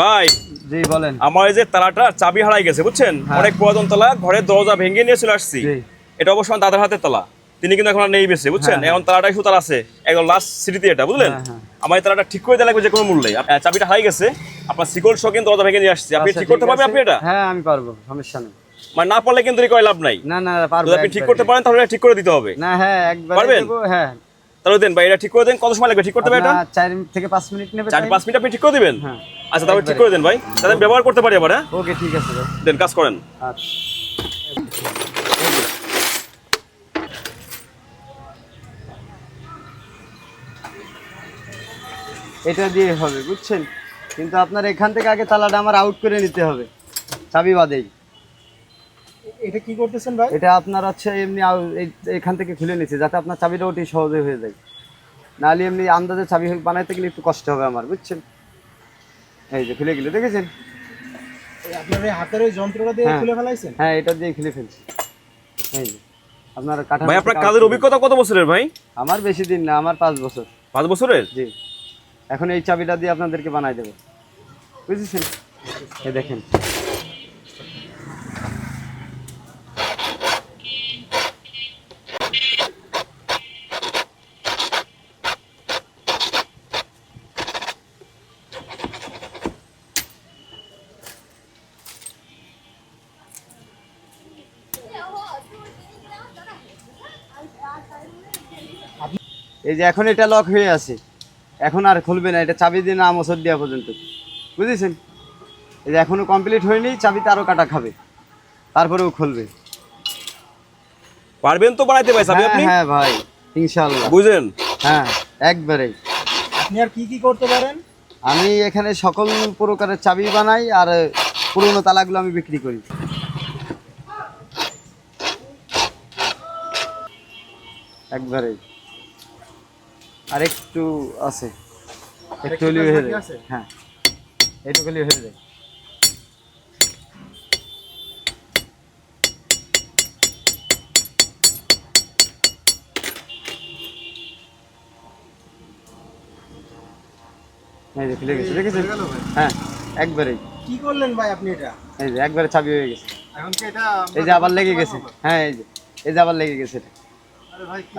ভাই জি বলেন। আমার এই যে তালাটা চাবি হারাই গেছে বুঝছেন? হ্যাঁ। অনেক পুরাতন তালা ঘরের দরজা ভেঙে নিয়ে চলে আসছি। এটা অবশ্য আমার দাদার হাতের তালা। তিনি কিন্তু এখন নেই বেছে বুঝছেন? হ্যাঁ, এখন তালাটাই সুতার আছে একদম লাস্ট সিটিতে এটা বুঝলেন? হ্যাঁ, হ্যাঁ। আমার এই তালাটা ঠিক করে দেওয়া লাগবে যে কোনো মূল্যে চাবিটা হারাই গেছে আপনার সিকল শো কিন্তু দরজা ভেঙে নিয়ে আসছি। আপনি আচ্ছা, ঠিক করতে পারবেন আপনি এটা? হ্যাঁ আমি পারব সমস্যা নেই। মানে না পারলে কিন্তু লাভ নাই? না না পারব আপনি ঠিক করতে পারেন তাহলে ঠিক করে দিতে হবে। না হ্যাঁ একবার পারবেন? হ্যাঁ। তাহলে দেন ভাই এটা ঠিক করে দেন। কত সময় লাগবে? ঠিক করতে হবে এটা? আপনার চার থেকে পাঁচ মিনিট নেবে চার পাঁচ মিনিট আপনি ঠিক করে দিবেন? হ্যাঁ। আচ্ছা তাহলে ঠিক করে দেন ভাই। তাহলে ব্যবহার করতে পারি আবার হ্যাঁ? ওকে ঠিক আছে ভাই। দেন কাজ করেন। আচ্ছা এটা দিয়ে হবে বুঝছেন? কিন্তু আপনার এখান থেকে আগে তালাটা আমার আউট করে নিতে হবে। চাবি বাদেই। এটা কি করতেছেন ভাই? এটা আপনার হচ্ছে এমনি এই- এখান থেকে খুলে নিচ্ছে যাতে আপনার চাবিটা ওটি সহজে হয়ে যায়। নাহলে এমনি আন্দাজে চাবি বানাইতে গেলে একটু কষ্ট হবে আমার বুঝছেন? এই যে খুলে গেলে দেখেছেন? আপনার এই হাতের ওই যন্ত্রটা দিয়ে হ্যাঁ। খুলে ফেলাইছেন? হ্যাঁ এটা দিয়ে খুলে ফেলছি। এই যে আপনার কাঠা ভাই আপনার কাজের অভিজ্ঞতা কত বছরের ভাই? আমার বেশি দিন না আমার পাঁচ বছর। পাঁচ বছরের? জি। এখন এই চাবিটা দিয়ে আপনাদেরকে বানাই দেবো। বুঝেছেন? এই দেখেন। এই যে এখন এটা লক হয়ে আছে। এখন আর খুলবে না এটা চাবি দিয়ে না আমসর দেওয়া পর্যন্ত। বুঝেছেন? এই যে এখনও কমপ্লিট হয়নি চাবিতে আরও কাটা খাবে। তারপরেও খুলবে। পারবেন তো বাড়াইতে ভাই চাবি হ্যাঁ আপনি? হ্যাঁ ভাই ইনশাআল্লাহ। বুঝলেন হ্যাঁ একবারেই আপনি আর কি কি করতে পারেন? আমি এখানে সকল প্রকারের চাবি বানাই আর পুরোনো তালাগুলো আমি বিক্রি করি। একবারেই আর একটু আছে একটু হলেও হয়ে যায়। হ্যাঁ। একটু হলেও হয়ে যায়। এই যে খুলে গেছে দেখেছেন? হয়ে একবারেই কি করলেন ভাই আপনি এটা? এই যে একবারে চাবি হয়ে গেছে। এখন কি এটা এই যে আবার লেগে গেছে। হ্যাঁ এই যে এই যে আবার লেগে গেছে এটা।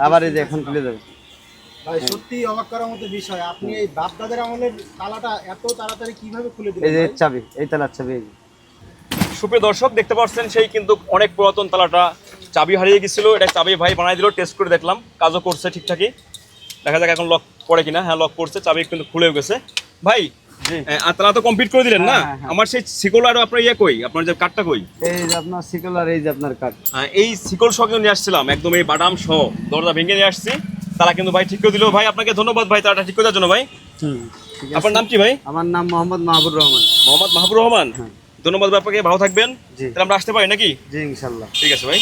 আবার এই যে এখন খুলে যাবে। ভাই সত্যি অবাক করার মতো বিষয়। আপনি এই বাপ দাদের আমলের তালাটা এত তাড়াতাড়ি কীভাবে খুলে এই যে চাবি এই তালার চাবি এই সুপ্রিয় দর্শক দেখতে পাচ্ছেন সেই কিন্তু অনেক পুরাতন তালাটা। চাবি হারিয়ে গেছিল এটা চাবি ভাই বানাই দিল টেস্ট করে দেখলাম। কাজও করছে ঠিকঠাকই। দেখা যাক এখন লক পড়ে কিনা। হ্যাঁ লক করছে চাবি কিন্তু খুলেও গেছে। ভাই আর তালা তো কমপ্লিট করে দিলেন না? হ্যাঁ, হ্যাঁ, হ্যাঁ। আমার সেই শিকল আর আপনার ইয়ে কই? আপনার যে কাঠটা কই? এই যে আপনার সিকল আর এই যে আপনার কাঠ। আহ, এই শিকল সহ নিয়ে আসছিলাম একদম এই বাদাম সহ। দরজা ভেঙে নিয়ে আসছি। তারা কিন্তু ভাই ঠিক করে দিল। ভাই আপনাকে ধন্যবাদ ভাই তারা ঠিক করে জন্য ভাই। আপনার নাম কি ভাই? আমার নাম মোহাম্মদ মাহবুর রহমান। মোহাম্মদ মাহবুর রহমান। হ্যাঁ। ধন্যবাদ ভাই আপনাকে ভালো থাকবেন। তাহলে আমরা আসতে পারি নাকি? জি ইনশাল্লাহ। ঠিক আছে ভাই।